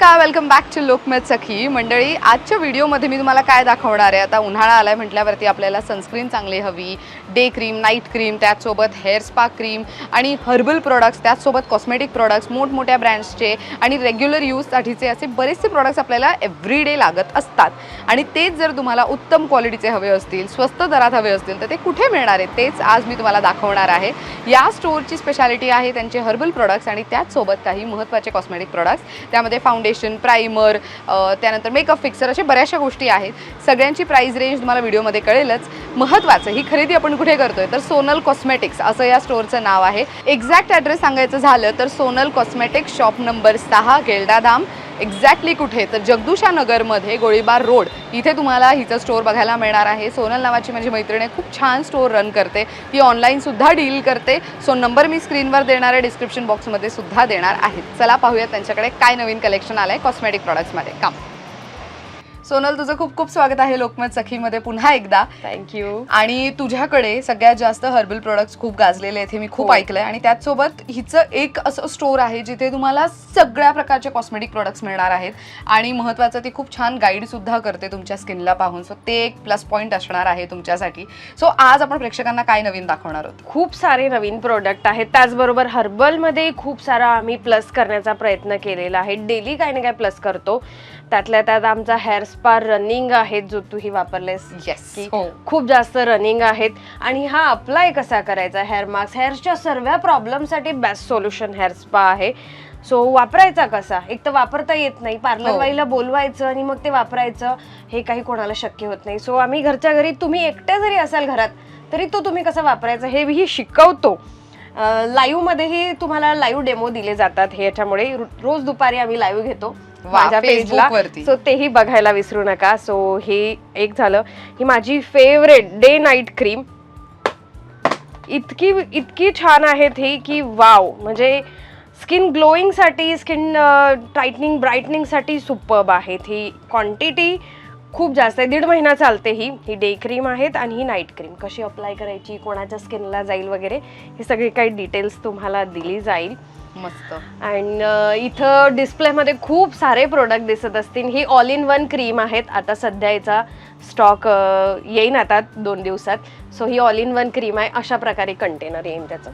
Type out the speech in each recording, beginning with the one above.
नमस्कार welcome back to Lokmat Sakhi मंडळी आजच्या व्हिडिओमध्ये मी तुम्हाला काय दाखवणार आहे? आता उन्हाळा आलाय म्हटल्यावरती आपल्याला सनस्क्रीन चांगली हवी डे क्रीम नाईट क्रीम त्याचसोबत हेअर स्पा क्रीम आणि हर्बल प्रोडक्ट्स त्याचसोबत कॉस्मेटिक प्रोडक्ट्स मोठमोठ्या ब्रँड्सचे आणि रेग्युलर यूजसाठीचे असे बरेचसे प्रोडक्ट्स आपल्याला एव्हरी डे लागत असतात. आणि तेच जर तुम्हाला उत्तम क्वालिटीचे हवे असतील स्वस्त दरात हवे असतील तर ते कुठे मिळणार आहे? तेच आज मी तुम्हाला दाखवणार आहे. या स्टोअरची स्पेशालिटी आहे त्यांचे हर्बल प्रोडक्ट्स आणि त्याचसोबत काही महत्त्वाचे कॉस्मेटिक प्रोडक्ट्स त्यामध्ये फाउंडेशन प्रायमर त्यानंतर मेकअप फिक्सर अशा बऱ्याचशा गोष्टी आहेत. सगळ्यांची प्राईस रेंज तुम्हाला व्हिडिओमध्ये कळेलच. महत्त्वाचं ही खरेदी आपण कुठे करतोय? तर सोनल कॉस्मेटिक्स असं या स्टोअरचं नाव आहे. एक्झॅक्ट ॲड्रेस सांगायचं झालं तर सोनल कॉस्मेटिक्स शॉप नंबर सहा गेल्डाधाम एक्झॅक्टली कुठे? तर जगदुशा नगरमध्ये गोळीबार रोड. इथे तुम्हाला हिचं स्टोअर बघायला मिळणार आहे. सोनल नावाची माझी मैत्रिणी आहे, खूप छान स्टोअर रन करते. ती ऑनलाईनसुद्धा डील करते. सो नंबर मी स्क्रीनवर देणार आहे डिस्क्रिप्शन बॉक्समध्ये सुद्धा देणार आहे. चला पाहूया त्यांच्याकडे काय नवीन कलेक्शन आलं आहे कॉस्मेटिक प्रॉडक्ट्समध्ये काम सोनल तुझं खूप खूप स्वागत आहे लोकमत सखीमध्ये पुन्हा एकदा. थँक्यू आणि तुझ्याकडे सगळ्यात जास्त हर्बल प्रोडक्ट्स खूप गाजलेले आहेत हे मी खूप हो. ऐकलंय. आणि त्याचसोबत हिचं एक असं स्टोअर आहे जिथे तुम्हाला सगळ्या प्रकारचे कॉस्मेटिक प्रोडक्ट्स मिळणार आहेत. आणि महत्त्वाचं ती खूप छान गाईड सुद्धा करते तुमच्या स्किनला पाहून. सो ते एक प्लस पॉईंट असणार आहे तुमच्यासाठी. सो आज आपण प्रेक्षकांना काय नवीन दाखवणार आहोत? खूप सारे नवीन प्रोडक्ट आहेत. त्याचबरोबर हर्बलमध्ये खूप सारा आम्ही प्लस करण्याचा प्रयत्न केलेला आहे. डेली काही ना काही प्लस करतो. त्यातल्या त्यात आमचा हेअर स्पा रनिंग आहे जो तूही वापरलेस. की हो. खूप जास्त रनिंग आहेत. आणि हा अप्लाय कसा करायचा हेअर मास्क हेअरच्या सर्व प्रॉब्लेमसाठी बेस्ट सोल्युशन हेअर स्पा आहे. सो वापरायचा कसा? एक तर वापरता येत नाही. पार्लर हो. बोलवायचं आणि मग ते वापरायचं. हे काही कोणाला शक्य होत नाही. सो आम्ही घरच्या घरी तुम्ही एकट्या जरी असाल घरात तरी तो तुम्ही कसा वापरायचा हे ही शिकवतो. लाईव्ह मध्येही तुम्हाला लाईव्ह डेमो दिले जातात. हे याच्यामुळे रोज दुपारी आम्ही लाईव्ह घेतो. माझ्या पेजला Facebook वरती. सो तेही बघायला विसरू नका. सो हे एक झालं. ही माझी फेवरेट डे नाईट क्रीम इतकी इतकी छान आहेत ही की वाव म्हणजे स्किन ग्लोईंगसाठी स्किन टाईटनिंग ब्राईटनिंगसाठी सुपर्ब आहेत ही क्वांटिटी खूप जास्त आहे. दीड महिना चालते ही. ही डे क्रीम आहेत आणि ही नाईट क्रीम कशी अप्लाय करायची कोणाच्या स्किनला जाईल वगैरे ही सगळी काही डिटेल्स तुम्हाला दिली जाईल. मस्त. अँड इथं डिस्प्लेमध्ये खूप सारे प्रोडक्ट दिसत असतील. ही ऑल इन वन क्रीम आहेत. आता सध्या याचा स्टॉक येईन आता दोन दिवसात. सो ही ऑल इन वन क्रीम आहे. अशा प्रकारे कंटेनर येईन त्याचं.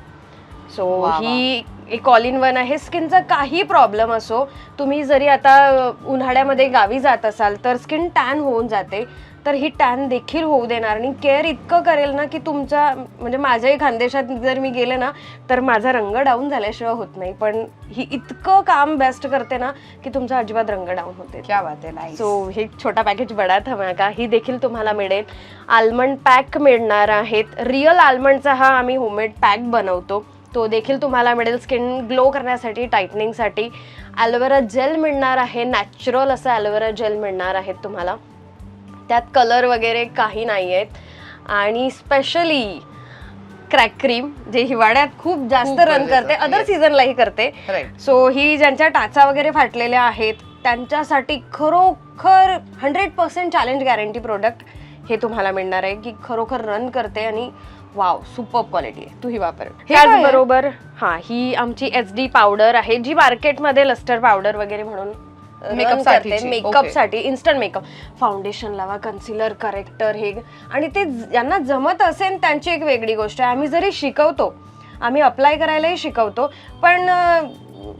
सो. ही एक ऑल इन वन आहे स्किनचा काही प्रॉब्लेम असो तुम्ही जरी आता अ, उन्हाळ्यामध्ये गावी जात असाल तर स्किन टॅन होऊन जाते. तर ही टॅन देखील होऊ देणार आणि केअर इतकं करेल ना की तुमचा म्हणजे माझ्याही खानदेशात जर मी गेले ना तर माझा रंग डाऊन झाल्याशिवाय होत नाही. पण ही इतकं काम बेस्ट करते ना की तुमचा अजिबात रंग डाऊन होते क्या बात आहे. सो हे छोटा पॅकेज बडा धमाका ही देखील तुम्हाला मिळेल. आल्मंड पॅक मिळणार आहेत. रिअल आल्मंडचा हा आम्ही होममेड पॅक बनवतो. तो देखील तुम्हाला मिळेल स्किन ग्लो करण्यासाठी टायटनिंगसाठी ॲलोवेरा जेल मिळणार आहे. नॅचरल असं ॲलोवेरा जेल मिळणार आहेत तुम्हाला. त्यात कलर वगैरे काही नाही आहेत आणि स्पेशली क्रॅक क्रीम जे हिवाळ्यात खूप जास्त रन करते अदर. सीझनलाही करते. सो ही ज्यांच्या टाचा वगैरे फाटलेल्या आहेत त्यांच्यासाठी खरोखर hundred percent challenge guarantee product हे तुम्हाला मिळणार आहे की खरोखर रन करते आणि वाव सुपर क्वालिटी आहे तूही वापर हे आहे? त्याचबरोबर हा ही आमची एच डी पावडर आहे जी मार्केटमध्ये लस्टर पावडर वगैरे म्हणून Makeup साठीची, मेकअप okay. साठी इन्स्टंट मेकअप फाउंडेशन लावा कन्सिलर करेक्टर हे. आणि ते ज्यांना जमत असेल त्यांची एक वेगळी गोष्ट आहे. आम्ही जरी शिकवतो आम्ही अप्लाय करायलाही शिकवतो पण अं,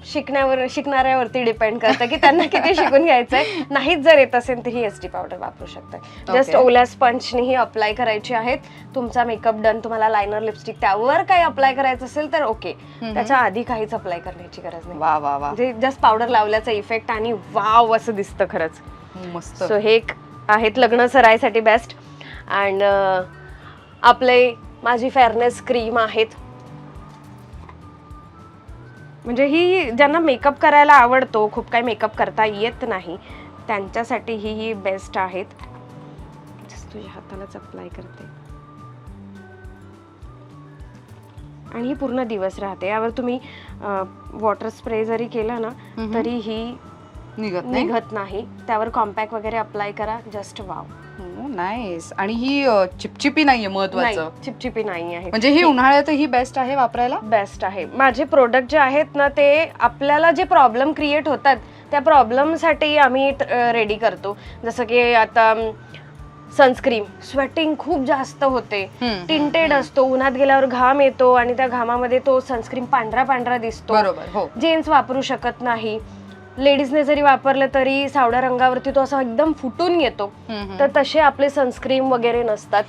शिकण्यावर शिकणाऱ्यावरती डिपेंड करतं की त्यांना किती शिकून घ्यायचंय. नाहीच जर येत असेल तर ही एस डी पावडर वापरू शकता जस्ट. ओल्या स्पंचने ही अप्लाय करायची आहेत. तुमचा मेकअप डन तुम्हाला लायनर लिपस्टिक त्यावर काही अप्लाय करायचं असेल तर ओके त्याच्या आधी काहीच अप्लाय करण्याची गरज नाही. वा वा वा. जस्ट पावडर लावल्याचा इफेक्ट आणि वाव असं दिसतं खरंच. मस्त. सो हे एक आहेत लग्न सरायसाठी बेस्ट अँड आपले माझी फेअरनेस क्रीम आहेत. म्हणजे ही ज्यांना मेकअप करायला आवडतो खूप काही मेकअप करता येत नाही त्यांच्यासाठी ही ही बेस्ट आहेत तुझ्या हातालाच अप्लाय करते. आणि ही पूर्ण दिवस राहते. यावर तुम्ही वॉटर स्प्रे जरी केला ना. तरी ही निघत नाही? निघत नाही. त्यावर कॉम्पॅक्ट वगैरे अप्लाय करा. Just wow. नाईस आणि ही अ, चिपचिपी नाहीये नाही महत्वाचं चिपचिपी नाही आहे. म्हणजे ही उन्हाळ्यातही बेस्ट आहे वापरायला? बेस्ट आहे. माझे प्रोडक्ट जे आहेत ना ते आपल्याला जे प्रॉब्लेम क्रिएट होतात त्या प्रॉब्लेमसाठी आम्ही रेडी करतो. जसं की आता सनस्क्रीन स्वेटिंग खूप जास्त होते. हम्म, टिंटेड असतो उन्हात गेल्यावर घाम येतो आणि त्या घामामध्ये तो सनस्क्रीन पांढरा पांढरा दिसतो. बरोबर हो. वापरू शकत नाही. लेडीजने जरी वापरलं तरी सावळ्या रंगावरती तो असा एकदम फुटून येतो. तर तसे आपले सनस्क्रीन वगैरे नसतात.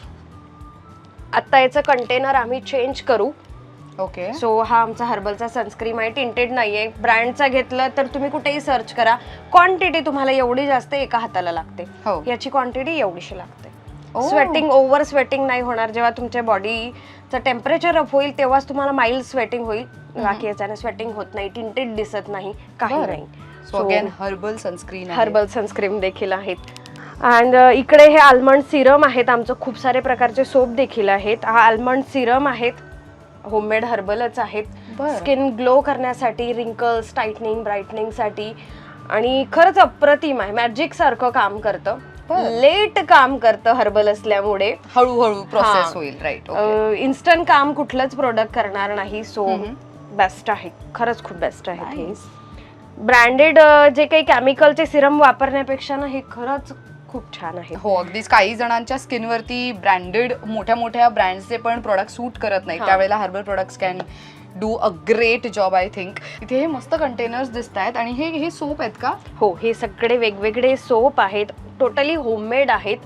आता याचं कंटेनर आम्ही चेंज करू. ओके सो हा आमचा हर्बलचा सनस्क्रीन आहे टिंटेड नाहीये. ब्रँडचा घेतलं तर तुम्ही कुठेही सर्च करा. क्वांटिटी तुम्हाला एवढी जास्त एका हाताला लागते. हो. याची क्वांटिटी एवढीशी लागते. ओ. स्वेटिंग ओव्हर स्वेटिंग नाही होणार. जेव्हा तुमच्या बॉडीचं टेम्परेचर अप होईल तेव्हाच तुम्हाला माइल्ड स्वेटिंग होईल. बाकी याच्याने स्वेटिंग होत नाही टिंटेड दिसत नाही काही बरं. नाही. So again herbal sunscreen herbal sunscreen देखील आहेत. अँड इकडे हे आल्मंड सिरम आहेत. आमचं खूप सारे प्रकारचे सोप देखील आहेत. हा आल्मंड सिरम आहेत. होममेड हर्बलच आहेत. स्किन ग्लो करण्यासाठी रिंकल्स टाईटनिंग ब्राईटनिंगसाठी आणि खरंच अप्रतिम आहे. मॅजिक सारखं काम करतं. लेट काम करतं हर्बल असल्यामुळे. हळूहळू प्रोसेस. होईल. राईट इन्स्टंट काम कुठलंच प्रोडक्ट करणार नाही. सो. बेस्ट आहे. खरंच खूप बेस्ट आहे. ब्रँडेड जे काही केमिकलचे सिरम वापरण्यापेक्षा ना हे खरंच खूप छान आहे. हो अगदीच. काही जणांच्या स्किनवरती ब्रँडेड मोठ्या मोठ्या ब्रँड्सचे पण प्रोडक्ट सूट करत नाही. त्यावेळेला herbal products can do a great job I think इथे हे मस्त कंटेनर्स दिसत आहेत. आणि हे हे सोप आहेत का? हो हे सगळे वेगवेगळे सोप आहेत. टोटली होममेड आहेत.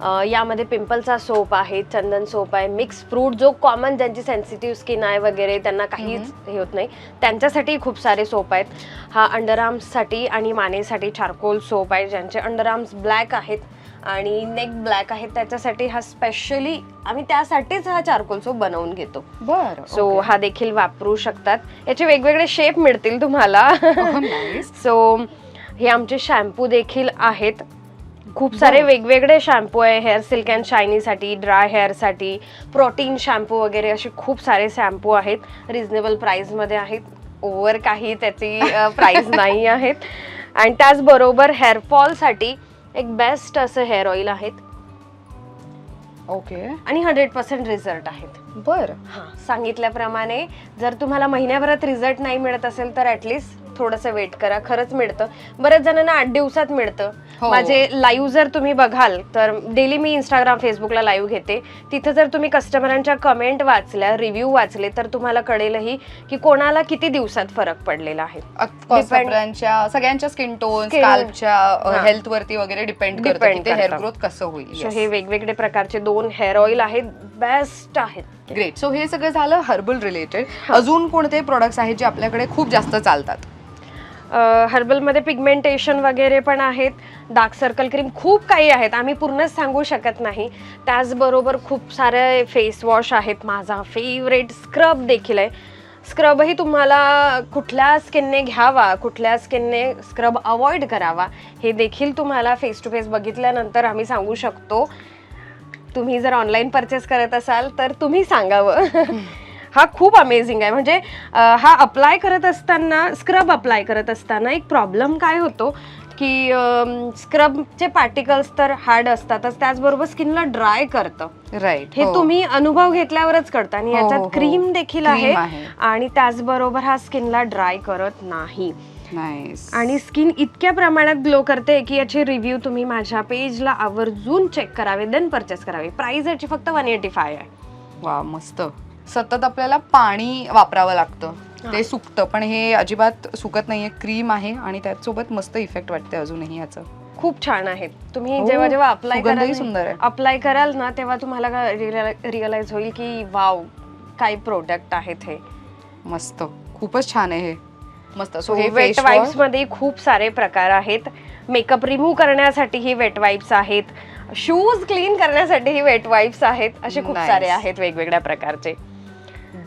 यामध्ये पिंपलचा सोप आहे चंदन सोप आहे मिक्स फ्रूट जो कॉमन ज्यांची सेन्सिटिव्ह स्किन आहे वगैरे त्यांना काहीच हे होत नाही. त्यांच्यासाठी खूप सारे सोप आहेत. हा अंडरआर्म्ससाठी आणि मानेसाठी चारकोल सोप आहे ज्यांचे अंडरआर्म्स ब्लॅक आहेत आणि नेक ब्लॅक आहे त्याच्यासाठी हा स्पेशली आम्ही त्यासाठीच हा चारकोल सोप बनवून घेतो. बर सो हा देखील वापरू शकतात. याचे वेगवेगळे शेप मिळतील तुम्हाला. सो हे आमचे शॅम्पू देखील आहेत. खूप सारे वेगवेगळे शॅम्पू आहे हेअर सिल्क अँड शायनीसाठी ड्राय हेअरसाठी प्रोटीन शॅम्पू वगैरे असे खूप सारे शॅम्पू आहेत. रिझनेबल प्राईजमध्ये आहेत. ओव्हर काही त्याची प्राईज नाही आहेत. आणि त्याचबरोबर हेअरफॉलसाठी एक बेस्ट असं हेअर ऑइल आहेत. ओके आणि हंड्रेड पर्सेंट रिझल्ट आहेत. बर. हां सांगितल्याप्रमाणे जर तुम्हाला महिन्याभरात रिझल्ट नाही मिळत असेल तर ऍटलिस्ट थोडंसं वेट करा. खरंच मिळतं. बऱ्याच जणांना आठ दिवसात मिळतं. हो. माझे लाईव्ह जर तुम्ही बघाल तर डेली मी इंस्टाग्राम फेसबुकला लाईव्ह घेते. तिथं जर तुम्ही कस्टमरांच्या कमेंट वाचल्या रिव्ह्यू वाचले तर तुम्हाला कळेलही की कोणाला किती दिवसात फरक पडलेला आहे. Depend- सगळ्यांच्या सगळ्यांच्या स्किन टोन Skin- स्काल्पच्या हा. हेल्थ वरती वगैरे डिपेंड करतं Depend की ते हेअर करतं. ग्रोथ कसं होईल. सो हे वेगवेगळे प्रकारचे दोन हेअर ऑइल आहेत. बेस्ट आहेत. ग्रेट सो हे सगळं झालं हर्बल रिलेटेड अजून कोणते प्रोडक्ट्स आहेत जे आपल्याकडे खूप जास्त चालतात? हर्बलमध्ये पिगमेंटेशन वगैरे पण आहेत. डार्क सर्कल क्रीम खूप काही आहेत. आम्ही पूर्णच सांगू शकत नाही. त्याचबरोबर खूप सारे फेस वॉश आहेत. माझा फेवरेट स्क्रब देखील आहे. स्क्रबही तुम्हाला कुठल्या स्किनने घ्यावा कुठल्या स्किनने स्क्रब अवॉइड करावा हे देखील तुम्हाला फेस टू फेस बघितल्यानंतर आम्ही सांगू शकतो. तुम्ही जर ऑनलाईन परचेस करत असाल तर तुम्ही सांगावं. हा खूप अमेझिंग आहे. म्हणजे हा अप्लाय करत असताना स्क्रब अप्लाय करत असताना एक प्रॉब्लेम काय होतो की स्क्रबचे पार्टिकल्स तर हार्ड असतातच त्याचबरोबर स्किनला ड्राय करतं. राईट हे तुम्ही अनुभव घेतल्यावरच कळतं आणि हो, हो, याच्यात हो. क्रीम देखील Cream आहे. आणि त्याचबरोबर हा स्किनला ड्राय करत नाही. आणि स्किन इतक्या प्रमाणात ग्लो करते की याचे रिव्ह्यू तुम्ही माझ्या पेजला आवर्जून चेक करावे देन परचेस करावे. प्राइस याची फक्त वन एटी फाय आहे. वा मस्त. सतत आपल्याला पाणी वापरावं लागतं. ते सुकतं. पण हे अजिबात सुकत नाहीये. क्रीम आहे आणि त्याचसोबत मस्त इफेक्ट वाटते अजूनही याचं. खूप छान आहेत तुम्ही हो, जेव्हा जेव्हा अप्लाय सुगंधही कराल सुंदर आहे. अप्लाय कराल ना तेव्हा तुम्हाला रिअलाइज होईल की वाव काय प्रोडक्ट आहेत हे. मस्त. खूपच छान आहे हे. मस्त. सो हे वेट face वाईप्समध्ये खूप सारे प्रकार आहेत. मेकअप रिमूव्ह करण्यासाठी ही वेट वाईप्स आहेत. शूज क्लीन करण्यासाठी ही वेट वाईप्स आहेत. असे खूप Nice. सारे आहेत वेगवेगळ्या प्रकारचे.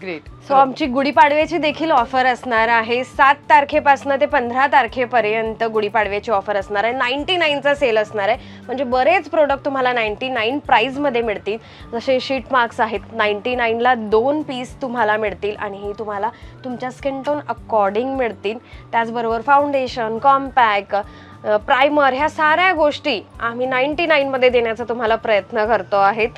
ग्रेट सो आमची गुढीपाडव्याची देखील ऑफर असणार आहे. सात तारखेपासून ते पंधरा तारखेपर्यंत गुढीपाडव्याची ऑफर असणार आहे. नाईन्टी नाईनचा सेल असणार आहे. म्हणजे बरेच प्रोडक्ट तुम्हाला नाईन्टी नाईन प्राईजमध्ये मिळतील. जसे शीट मार्क्स आहेत नाईन्टी नाईनला दोन पीस तुम्हाला मिळतील आणि ही तुम्हाला तुमच्या स्किन टोन अकॉर्डिंग मिळतील. त्याचबरोबर फाउंडेशन कॉम्पॅक प्रायमर ह्या साऱ्या गोष्टी आम्ही नाईन्टी नाईनमध्ये देण्याचा तुम्हाला प्रयत्न करतो आहेत.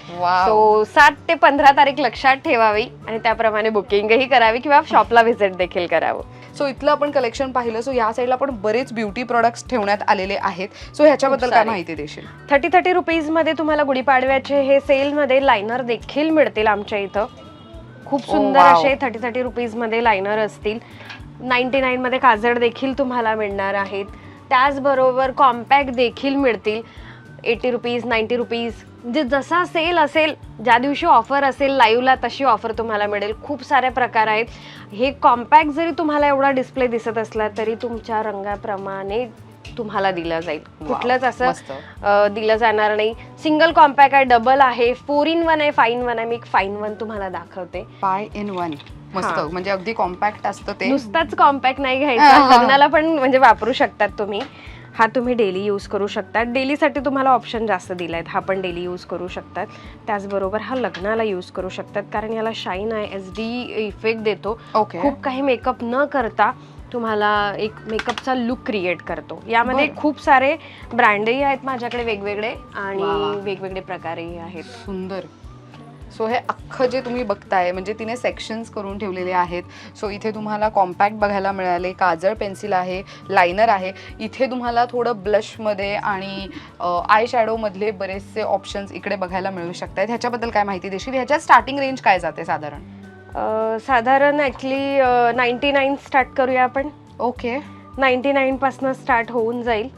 सो सात ते पंधरा तारीख लक्षात ठेवावी आणि त्याप्रमाणे बुकिंगही करावी किंवा शॉपला व्हिजिट देखील करावं. सो इथलं आपण कलेक्शन पाहिलं. सो या साईडला पण बरेच ब्युटी प्रोडक्ट्स ठेवण्यात आलेले आहेत. सो ह्याच्याबद्दल काय. माहिती देशील? थर्टी थर्टी रुपीजमध्ये तुम्हाला गुढीपाडव्याचे हे सेलमध्ये लायनर देखील मिळतील आमच्या इथं. खूप Oh, सुंदर. असे थर्टी थर्टी रुपीजमध्ये लायनर असतील. नाईन्टी नाईनमध्ये काजळ देखील तुम्हाला मिळणार आहेत. त्याचबरोबर कॉम्पॅक्ट देखील मिळतील. एटी रुपीज नाईन्टी रुपीज म्हणजे जसा सेल असेल ज्या दिवशी ऑफर असेल लाईव्हला तशी ऑफर तुम्हाला मिळेल. खूप सारे प्रकार आहेत. हे कॉम्पॅक्ट जरी तुम्हाला एवढा डिस्प्ले दिसत असला तरी तुमच्या रंगाप्रमाणे तुम्हाला दिलं जाईल. कुठलंच असं दिलं जाणार नाही. सिंगल कॉम्पॅक्ट आहे डबल आहे. फोर इन वन आहे फाईन वन आहे. मी फाईन वन तुम्हाला दाखवते. फाय इन वन मस्त. हा. म्हणजे अगदी कॉम्पॅक्ट असतं ते. नुसताच कॉम्पॅक्ट नाही घ्यायचा. हा. लग्नाला पण म्हणजे वापरू शकतात तुम्ही. हा तुम्ही डेली यूज करू शकता. डेलीसाठी तुम्हाला ऑप्शन जास्त दिला आहेत हा पण डेली यूज करू शकतात. त्याचबरोबर हा लग्नाला यूज करू शकतात. कारण याला शाईन आहे एच डी इफेक्ट देतो. ओके. खूप काही मेकअप न करता तुम्हाला एक मेकअपचा लुक क्रिएट करतो. यामध्ये बरं. खूप सारे ब्रँडही आहेत माझ्याकडे वेगवेगळे आणि वा. वेगवेगळे प्रकारही आहेत. सुंदर. सो हे अख्खं जे तुम्ही बघताय म्हणजे तिने सेक्शन्स करून ठेवलेले आहेत. सो इथे तुम्हाला कॉम्पॅक्ट बघायला मिळाले काजळ पेन्सिल आहे लायनर आहे. इथे तुम्हाला थोडं ब्लशमध्ये आणि आय शॅडोमधले बरेचसे ऑप्शन्स इकडे बघायला मिळू शकतात ह्याच्याबद्दल काय माहिती देशील? ह्याच्यात स्टार्टिंग रेंज काय जाते साधारण? साधारण ॲक्च्युली नाईन्टी नाईन स्टार्ट करूया आपण. ओके. नाईन्टी नाईनपासनं स्टार्ट होऊन जाईल.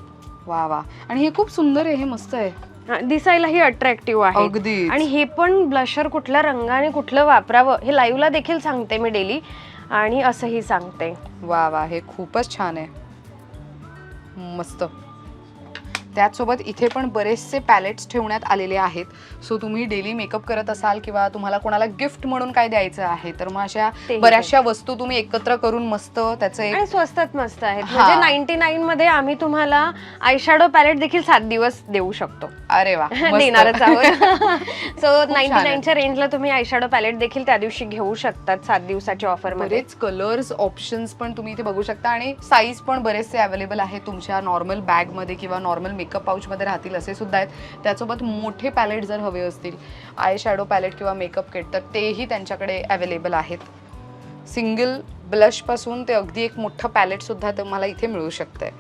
वा वा. आणि हे खूप सुंदर आहे हे मस्त आहे. दिसायलाही अट्रॅक्टिव्ह आहे अगदी आणि हे पण ब्लशर कुठल्या रंगाने कुठलं वापरावं हे लाईव्हला देखील सांगते मी डेली आणि असंही सांगते. वा वा हे खूपच छान आहे. मस्त. त्याचसोबत इथे पण बरेचसे पॅलेट्स ठेवण्यात आलेले आहेत सो तुम्ही डेली मेकअप करत असाल किंवा तुम्हाला कोणाला गिफ्ट म्हणून काय द्यायचं आहे तर मग अशा बऱ्याचशा वस्तू तुम्ही एकत्र करून मस्त त्याचं स्वस्तात मस्त आहेत. म्हणजे नाईन्टी नाईन मध्ये आम्ही तुम्हाला आयशॅडो पॅलेट देखील सात दिवस देऊ शकतो अरे वा. देणारच आहोत सो नाईन्टी आहे. नाईनच्या रेंजला तुम्ही आयशॅडो पॅलेट देखील त्या दिवशी घेऊ शकतात सात दिवसाच्या ऑफरमध्ये बरेच कलर्स ऑप्शन्स पण तुम्ही इथे बघू शकता आणि साईज पण बरेचसे अवेलेबल आहेत तुमच्या नॉर्मल बॅगमध्ये किंवा नॉर्मल मेकअप पाऊचमध्ये राहतील असे सुद्धा आहेत. त्यासोबत मोठे पॅलेट जर हवे असतील आय शॅडो पॅलेट किंवा मेकअप किट तर तेही त्यांच्याकडे अवेलेबल आहेत. सिंगल ब्लशपासून ते अगदी एक मोठं पॅलेट सुद्धा तुम्हाला इथे मिळू शकतंय.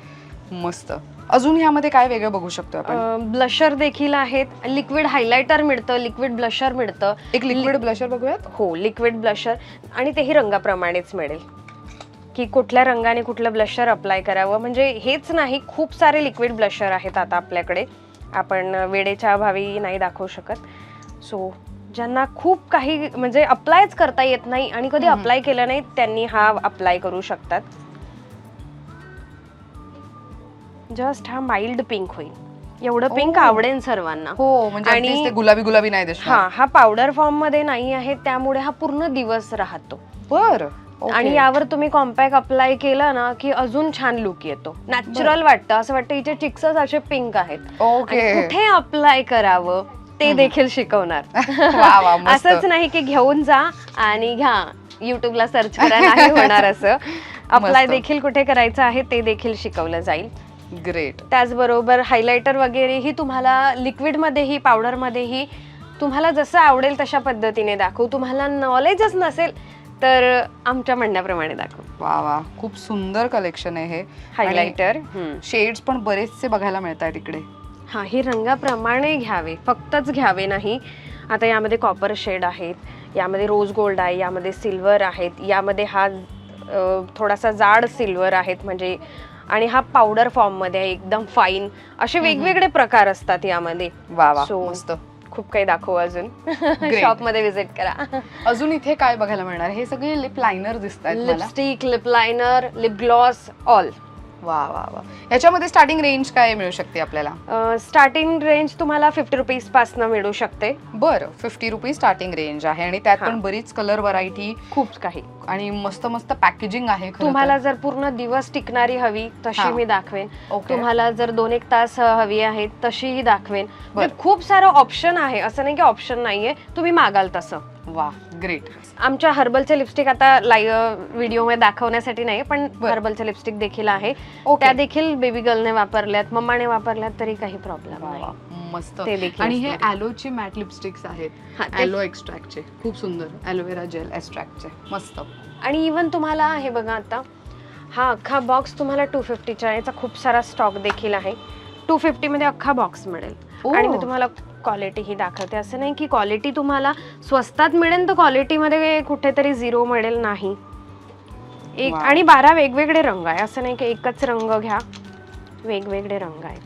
मस्त. अजून ह्यामध्ये काय वेगळं बघू शकतो आपण? ब्लशर देखील आहेत. लिक्विड हायलायटर मिळतं लिक्विड ब्लशर मिळतं. एक लिक्विड ब्लशर बघूयात. हो लिक्विड ब्लशर आणि तेही रंगाप्रमाणेच मिळेल. की कुठल्या रंगाने कुठलं ब्लशर अप्लाय करावं? म्हणजे हेच नाही खूप सारे लिक्विड ब्लशर आहेत आता आपल्याकडे. आपण वेळेच्या अभावी नाही दाखवू शकत. सो ज्यांना खूप काही म्हणजे अप्लायच करता येत नाही आणि कधी. अप्लाय केलं नाही त्यांनी हा अप्लाय करू शकतात. जस्ट हा माइल्ड पिंक होईल. एवढं पिंक. आवडेल सर्वांना. हो म्हणजे आणि- गुलाबी गुलाबी नाही हा हा पावडर फॉर्ममध्ये नाही आहे त्यामुळे हा पूर्ण दिवस राहतो. बर. आणि यावर तुम्ही कॉम्पॅक्ट अप्लाय केला ना की अजून छान लुक येतो. नॅचरल वाटतं. असं वाटतं हिचे चिक्सच असे पिंक आहेत. ओके कुठे अप्लाय करावं ते. देखील शिकवणार. वा वा मस्त. असंच नाही की घेऊन जा आणि घ्या. युट्यूबला सर्च करा नाही होणार असं. अप्लाय मस्त. देखील कुठे करायचं आहे ते देखील शिकवलं जाईल. ग्रेट त्याचबरोबर हायलायटर वगैरेही तुम्हाला लिक्विडमध्येही पावडरमध्येही तुम्हाला जसं आवडेल तशा पद्धतीने दाखवू. तुम्हाला नॉलेजच नसेल तर आमच्या म्हणण्याप्रमाणे दाखवू. वा वा. खूप सुंदर कलेक्शन आहे हे. हायलायटर शेड्स पण बरेचसे बघायला मिळत आहेत इकडे. हा हे रंगाप्रमाणे घ्यावे फक्तच घ्यावे नाही. आता यामध्ये कॉपर शेड आहेत यामध्ये रोज गोल्ड आहे यामध्ये सिल्वर आहेत यामध्ये हा थोडासा जाड सिल्वर आहेत म्हणजे आणि हा पावडर फॉर्ममध्ये आहे एकदम फाईन असे वेगवेगळे प्रकार असतात यामध्ये. वा वा. So, मस्त. खूप काही दाखवू अजून. Great. शॉपमध्ये व्हिजिट करा. अजून इथे काय बघायला मिळणार? हे सगळे लिप लायनर दिसत आहेत मला. Lipstick lip liner lip gloss all वा वा वा ह्याच्यामध्ये स्टार्टिंग रेंज काय मिळू शकते आपल्याला स्टार्टिंग रेंज तुम्हाला फिफ्टी रुपीज पासनं मिळू शकते बरं फिफ्टी रुपीज स्टार्टिंग रेंज आहे आणि त्यात. पण बरीच कलर व्हरायटी खूप काही आणि मस्त मस्त पॅकेजिंग आहे खरं तर. तुम्हाला जर पूर्ण दिवस टिकणारी हवी तशी हा. मी दाखवेन. तुम्हाला जर दोन एक तास अ, हवी आहे तशीही दाखवेन म्हणजे बरं. खूप सारं ऑप्शन आहे असं नाही की ऑप्शन नाहीये तुम्ही मागाल तसं वा ग्रेट आमच्या हर्बलचे लिपस्टिक आता लाईव्ह व्हिडिओमध्ये दाखवण्यासाठी नाही पण. हर्बलचे लिपस्टिक देखील आहे. त्या देखील बेबी गर्लने वापरल्यात मम्माने वापरल्यात तरी काही प्रॉब्लेम नाही. मस्त. आणि हे ॲलोचे मॅट लिपस्टिक्स आहेत. ॲलो एक्स्ट्रॅक्टचे खूप सुंदर. ॲलोवेरा जेल एक्स्ट्रॅक्टचे मस्त. आणि इवन तुम्हाला हे बघा आता हा अख्खा बॉक्स तुम्हाला टू फिफ्टीच्या याचा खूप सारा स्टॉक देखील आहे. टू फिफ्टीमध्ये अख्खा बॉक्स मिळेल. आणि मी तुम्हाला क्वालिटी ही दाखवते. असं नाही की क्वालिटी तुम्हाला स्वस्तात मिळेल तर क्वालिटीमध्ये कुठेतरी झिरो मिळेल नाही. एक. आणि बारा वेगवेगळे रंग आहे. असं नाही की एकच रंग घ्या वेगवेगळे रंग आहेत.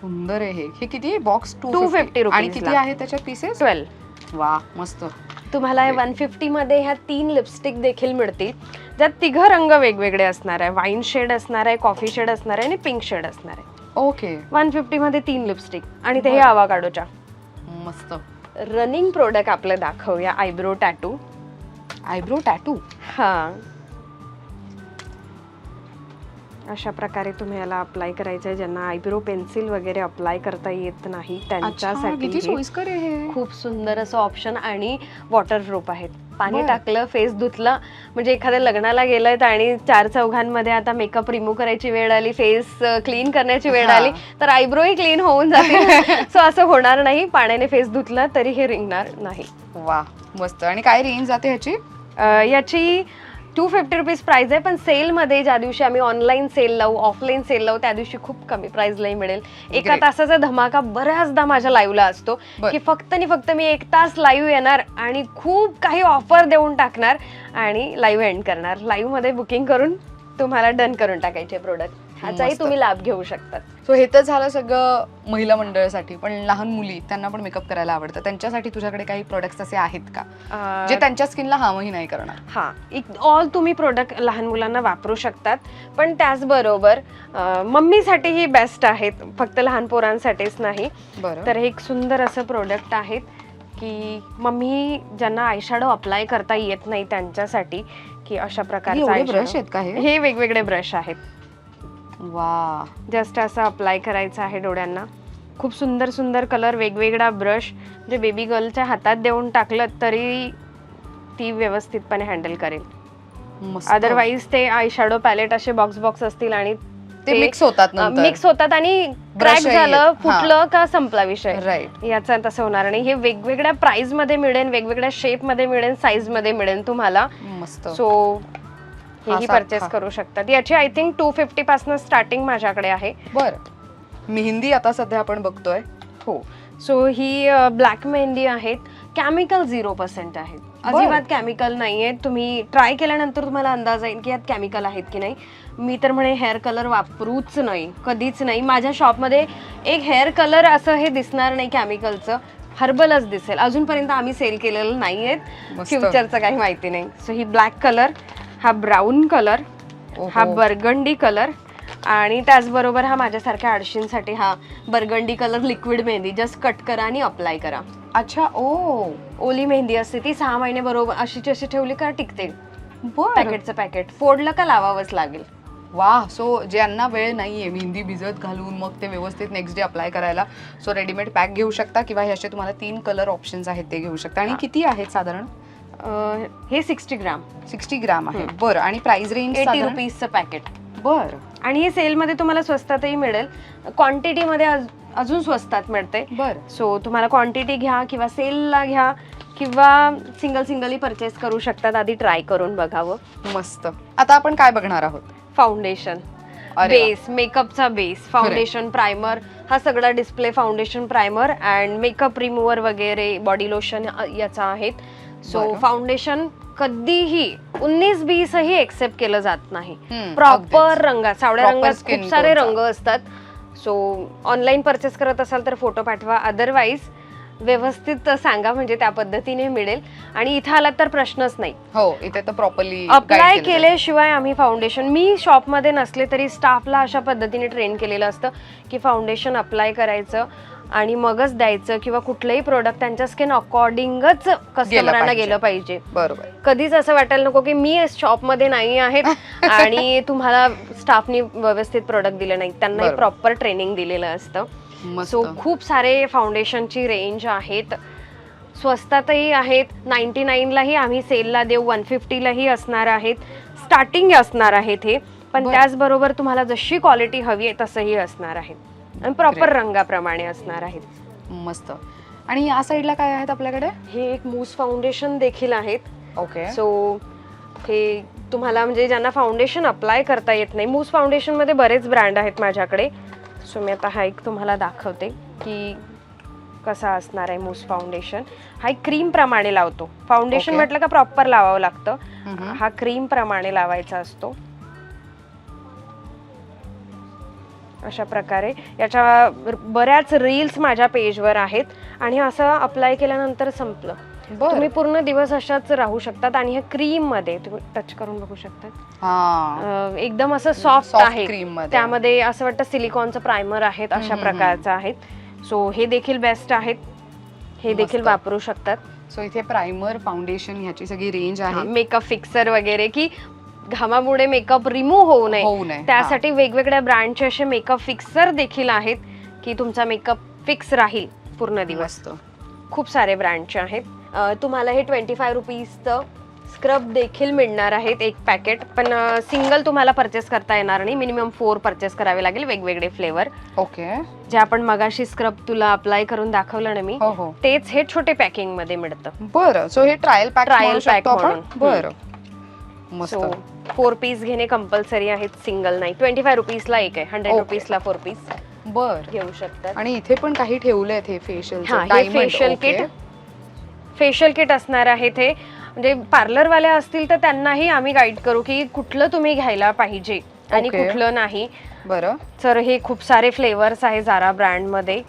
सुंदर आहे हे. किती आहे? बॉक्स टू 250 आणि किती. आहे त्याच्यात पीसेस ट्वेल्व वा मस्त. तुम्हाला वनमध्ये ह्या तीन लिपस्टिक देखील मिळतील. ज्यात तिघं रंग वेगवेगळे असणार आहे. वाईन शेड असणार आहे कॉफी शेड असणार आहे आणि पिंक शेड असणार आहे. ओके वनमध्ये तीन लिपस्टिक आणि ते हे बरं. आवाकाडोच्या मस्त. रनिंग प्रोडक्ट आपलं दाखवूया. आयब्रो टॅटू आयब्रो टॅटू हा. अशा प्रकारे तुम्ही याला अप्लाय करायचं आहे ज्यांना आयब्रो पेन्सिल वगैरे अप्लाय करता येत नाही त्यांच्यासाठी हे हे. खूप सुंदर असं ऑप्शन आणि वॉटरप्रूफ आहेत. पाणी. टाकलं फेस धुतलं म्हणजे एखाद्या लग्नाला गेलं आणि चार चौघांमध्ये आता मेकअप रिमूव्ह करायची वेळ आली फेस क्लीन करण्याची वेळ. आली तर आयब्रोही क्लीन होऊन जातील. सो असं होणार नाही. पाण्याने फेस धुतला तरी हे रिंगणार नाही. वा मस्त. आणि काय रेंज जाते ह्याची? याची टू फिफ्टी रुपीज प्राइस आहे पण सेलमध्ये ज्या दिवशी आम्ही ऑनलाईन सेल लावू ऑफलाईन सेल लावू त्या दिवशी खूप कमी प्राइसलाही मिळेल एका. तासाचा धमाका बऱ्याचदा माझ्या लाईव्हला असतो. की फक्त आणि फक्त मी एक तास लाईव्ह येणार आणि खूप काही ऑफर देऊन टाकणार आणि लाईव्ह एंड करणार लाईव्हमध्ये बुकिंग करून तुम्हाला डन करून टाकायचे प्रोडक्ट ह्याचाही मस्त. तुम्ही लाभ घेऊ शकतात. सो हे तर झालं सगळं महिला मंडळासाठी पण लहान मुली त्यांना पण मेकअप करायला आवडतं. त्यांच्यासाठी तुझ्याकडे काही प्रोडक्ट्स असे आहेत का? अं, जे त्यांच्या स्किनला हामही नाही करणार. हा ऑल तुम्ही प्रोडक्ट लहान मुलांना वापरू शकतात. पण त्याचबरोबर अं, मम्मीसाठीही बेस्ट आहेत. फक्त लहान पोरांसाठीच नाही. बरं. तर हे एक सुंदर असं प्रोडक्ट आहेत की मम्मी ज्यांना आयशॅडो अप्लाय करता येत नाही त्यांच्यासाठी की अशा प्रकारचे एवढे eyeshadow- ब्रश आहेत का हे? हे वेगवेगळे ब्रश आहेत. वा जस्ट असं अप्लाय करायचं आहे डोळ्यांना. खूप सुंदर सुंदर कलर वेगवेगळा ब्रश जे बेबी गर्लच्या हातात देऊन टाकलं तरी ती व्यवस्थितपणे हँडल करेल. अदरवाईज ते आय शॅडो पॅलेट असे बॉक्स बॉक्स असतील आणि ते मिक्स होतात मिक्स होतात आणि क्रॅक झालं. फुटलं का संपला विषय. राईट याचा तसं होणार नाही हे वेगवेगळ्या प्राइसमध्ये मिळेल वेगवेगळ्या शेपमध्ये मिळेल साईजमध्ये मिळेल तुम्हाला. मस्त. सो हेही. परचेस करू शकतात. याची आय थिंक टू फिफ्टी पासून स्टार्टिंग माझ्याकडे आहे. बर. मेहंदी आता सध्या आपण बघतोय. हो. सो ही ब्लॅक मेहंदी आहेत. केमिकल झिरो पर्सेंट आहेत. बरं. अजिबात केमिकल नाही आहेत तुम्ही ट्राय केल्यानंतर तुम्हाला अंदाज येईल की यात केमिकल आहेत की नाही. मी तर म्हणे हेअर कलर वापरूच नाही. कधीच नाही. माझ्या शॉपमध्ये एक हेअर कलर असं हे दिसणार नाही केमिकलचं हर्बलच दिसेल. अजूनपर्यंत आम्ही सेल केलेलं नाही आहेत मस्त. फ्युचरचं काही माहिती नाही. सो ही ब्लॅक कलर हा ब्राऊन कलर हा. बर्गंडी कलर आणि त्याचबरोबर हा माझ्यासारख्या आडशींसाठी हा burgundy colour liquid mehndi. Just cut करा आणि अप्लाय करा. अच्छा ओ. ओली मेहंदी असते ती सहा महिने बरोबर अशीची अशी ठेवली का टिकते. पॅकेटचं पॅकेट फोडलं का लावावंच लागेल. वा सो ज्यांना वेळ नाहीये मेहंदी भिजत घालून मग ते व्यवस्थित नेक्स्ट डे अप्लाय करायला सो रेडीमेड पॅक घेऊ शकता किंवा हे असे तुम्हाला तीन कलर ऑप्शन्स आहेत ते घेऊ शकता. आणि. किती आहेत साधारण? अं, हे सिक्स्टी ग्राम. सिक्स्टी ग्राम आहे. बरं आणि प्राइस रेंज एटी रुपीजचं पॅकेट बर. आणि हे सेलमध्ये तुम्हाला स्वस्तातही मिळेल. क्वांटिटीमध्ये अजून स्वस्तात मिळते बर. सो तुम्हाला क्वांटिटी घ्या किंवा सेलला घ्या किंवा सिंगल सिंगलही परचेस करू शकतात. आधी ट्राय करून बघावं. मस्त. आता आपण काय बघणार आहोत? फाउंडेशन अरे वा. बेस मेकअपचा बेस फाउंडेशन प्रायमर हा सगळा display foundation primer and makeup remover वगैरे बॉडी लोशन याचा आहेत. सो. फाउंडेशन कधीही उन्नीस बीसही एक्सेप्ट केलं जात नाही. प्रॉपर. रंगात सावळ्या रंगात खूप सारे. रंग असतात. सो ऑनलाईन परचेस करत असाल तर फोटो पाठवा. अदरवाईज व्यवस्थित सांगा म्हणजे त्या पद्धतीने मिळेल. आणि इथं आलात तर प्रश्नच नाही. हो इथे तर प्रॉपरली अप्लाय केल्याशिवाय आम्ही फाउंडेशन मी शॉपमध्ये नसले तरी स्टाफला अशा पद्धतीने ट्रेन केलेलं असतं की फाउंडेशन अप्लाय करायचं. आणि मगच द्यायचं किंवा कुठलंही प्रोडक्ट त्यांच्या स्किन अकॉर्डिंगच कस्टमरांना पाहिजे. गेलं पाहिजे. बरोबर. कधीच असं वाटायला नको की मी शॉपमध्ये नाही आहेत आणि तुम्हाला स्टाफनी व्यवस्थित प्रोडक्ट दिले नाही. त्यांनाही बरोबर. प्रॉपर ट्रेनिंग दिलेलं असतं. मस्त. सो खूप सारे फाउंडेशनची रेंज आहेत. स्वस्तातही आहेत. नाईन्टी नाईनलाही आम्ही सेलला देऊ. वन फिफ्टीलाही असणार आहेत. स्टार्टिंग असणार आहेत हे. पण बरं. त्याचबरोबर तुम्हाला जशी क्वालिटी हवी आहे तसंही असणार आहेत आणि प्रॉपर. रंगाप्रमाणे असणार आहेत. मस्त. आणि या साईडला काय आहेत आपल्याकडे? हे एक मूस फाउंडेशन देखील आहेत. ओके. सो हे तुम्हाला म्हणजे ज्यांना फाउंडेशन अप्लाय करता येत नाही मूस फाउंडेशनमध्ये बरेच ब्रँड आहेत माझ्याकडे. सो मी आता हा एक तुम्हाला दाखवते की कसा असणार आहे मूस फाउंडेशन. हा एक क्रीम प्रमाणे लावतो. Foundation Okay. म्हटलं का प्रॉपर लावावं लागतं. हा क्रीम प्रमाणे लावायचा असतो. अशा प्रकारे. याच्या बऱ्याच रील्स माझ्या पेजवर आहेत आणि असं अप्लाय केल्यानंतर संपलं. तुम्ही पूर्ण दिवस अशाच राहू शकतात आणि हे क्रीममध्ये तुम्ही टच करून बघू शकतात. हा. एकदम असं सॉफ्ट आहे. त्यामध्ये असं वाटतं सिलिकॉनचं प्रायमर आहेत अशा प्रकारचं आहेत. सो हे देखील बेस्ट आहेत. हे देखील. वापरू शकतात. सो इथे प्रायमर फाउंडेशन ह्याची सगळी रेंज आहे. मेकअप फिक्सर वगैरे की घामामुळे मेकअप रिमूव्ह होऊ नये. त्यासाठी वेगवेगळ्या ब्रँडचे असे मेकअप फिक्सर देखील आहेत की तुमचा मेकअप फिक्स राहील पूर्ण. दिवस. मस्त. खूप सारे ब्रँडचे आहेत. अं, तुम्हाला हे ट्वेंटी फाय रुपीजचं स्क्रब देखील मिळणार आहेत एक पॅकेट पण सिंगल तुम्हाला परचेस करता येणार नाही. मिनिमम फोर परचेस करावे लागेल वेगवेगळे फ्लेवर ओके. जे आपण मगाशी स्क्रब तुला अप्लाय करून दाखवलं ना मी हो हो. तेच हे छोटे पॅकिंगमध्ये मिळतं. बरं. सो हे ट्रायल पॅक Trial pack आपण? म्हणून. बरं. मस्त. सो फोर पीस घेणे कंपल्सरी आहेत सिंगल नाही. ट्वेंटी फाय रुपीजला एक आहे हंड्रेड Okay. रुपीजला फोर पीस बर. घेऊ शकतात. आणि इथे पण काही ठेवलंय हे फेशियल हा फेशियल किट फेशियल किट असणार आहे ते म्हणजे पार्लरवाल्या असतील तर त्यांनाही आम्ही गाईड करू की कुठलं तुम्ही घ्यायला पाहिजे आणि Okay. कुठलं नाही. बरं. तर हे खूप सारे फ्लेवर्स आहे जारा ब्रँडमध्ये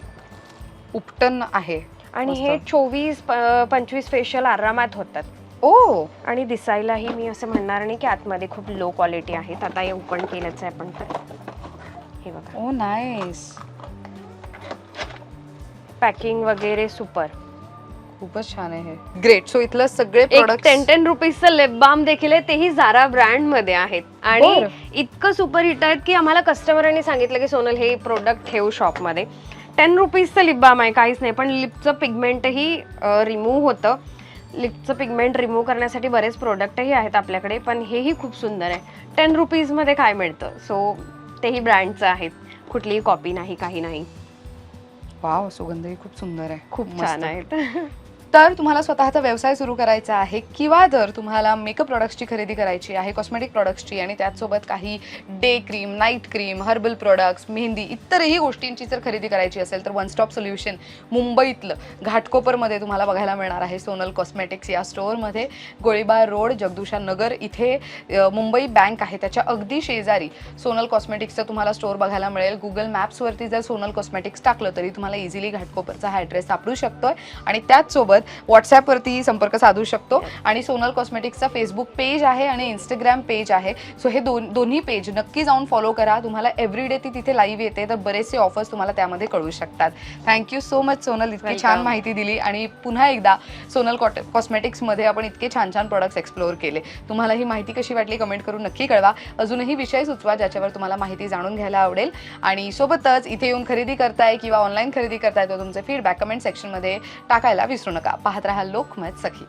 उपटन आहे. आणि मस्त. हे चोवीस पंचवीस फेशियल आरामात होतात. ओ आणि दिसायलाही मी असं म्हणणार नाही की आतमध्ये खूप लो क्वालिटी आहेत. आता हे ओपन केलंच आहे आपण तर. हे बघा. ओ नाईस पॅकिंग वगैरे सुपर खूपच छान आहे ग्रेट सो इथलं सगळे एक प्रोडक्ट टेन टेन रुपीजचं लिप बाम देखील आहे. तेही झारा ब्रँडमध्ये आहेत. आणि बरं. इतकं सुपर हिट आहेत की आम्हाला कस्टमरांनी सांगितलं की सोनल हे प्रोडक्ट ठेवू शॉपमध्ये टेन रुपीजचं लिप बाम आहे. काहीच नाही. पण लिपचं पिगमेंटही रिमूव्ह होतं. लिपचं पिगमेंट रिमूव्ह करण्यासाठी बरेच प्रोडक्टही आहेत आपल्याकडे पण हेही खूप सुंदर आहे. टेन रुपीजमध्ये काय मिळतं? सो तेही ब्रँडचं आहेत. कुठलीही कॉपी नाही काही नाही. वाव सुगंधही खूप सुंदर आहे. खूप. छान आहेत. तर तुम्हाला स्वतःचा व्यवसाय सुरू करायचा आहे किंवा जर तुम्हाला मेकअप प्रोडक्ट्सची खरेदी करायची आहे कॉस्मेटिक प्रोडक्ट्सची आणि त्याचसोबत काही day cream night cream herbal products mehndi इतरही गोष्टींची जर खरेदी करायची असेल तर वन स्टॉप सोल्युशन मुंबईतलं घाटकोपरमध्ये तुम्हाला बघायला मिळणार आहे सोनल कॉस्मेटिक्स या स्टोअरमध्ये. गोळीबार रोड जगदूषा नगर इथे मुंबई बँक आहे. त्याच्या अगदी शेजारी सोनल कॉस्मेटिक्सचं तुम्हाला स्टोअर बघायला मिळेल. गुगल मॅप्सवरती जर सोनल कॉस्मेटिक्स टाकलं तरी तुम्हाला इझिली घाटकोपरचा हा ॲड्रेस सापडू शकतो आणि त्याचसोबत व्हॉट्सॲपवरती संपर्क साधू शकतो. आणि सोनल कॉस्मेटिक्सचा फेसबुक पेज आहे आणि इंस्टाग्राम पेज आहे. सो हे दोन दोन्ही पेज नक्की जाऊन फॉलो करा. तुम्हाला एव्हरीडे ती तिथे लाईव्ह येते. तर बरेचसे ऑफर्स तुम्हाला त्यामध्ये कळू शकतात. Thank you so much Sonal. इतकी. छान माहिती दिली. आणि पुन्हा एकदा सोनल कॉट कॉस्मेटिक्समध्ये आपण इतके छान छान प्रोडक्ट्स एक्सप्लोअर केले. तुम्हाला ही माहिती कशी वाटली कमेंट करून नक्की कळवा. अजूनही विषय सुचवा ज्याच्यावर तुम्हाला माहिती जाणून घ्यायला आवडेल. आणि सोबतच इथे येऊन खरेदी करताय किंवा ऑनलाईन खरेदी करताय तो तुमचे फीडबॅक कमेंट सेक्शनमध्ये टाकायला विसरू नका. पाहत राहा लोकमत सखी.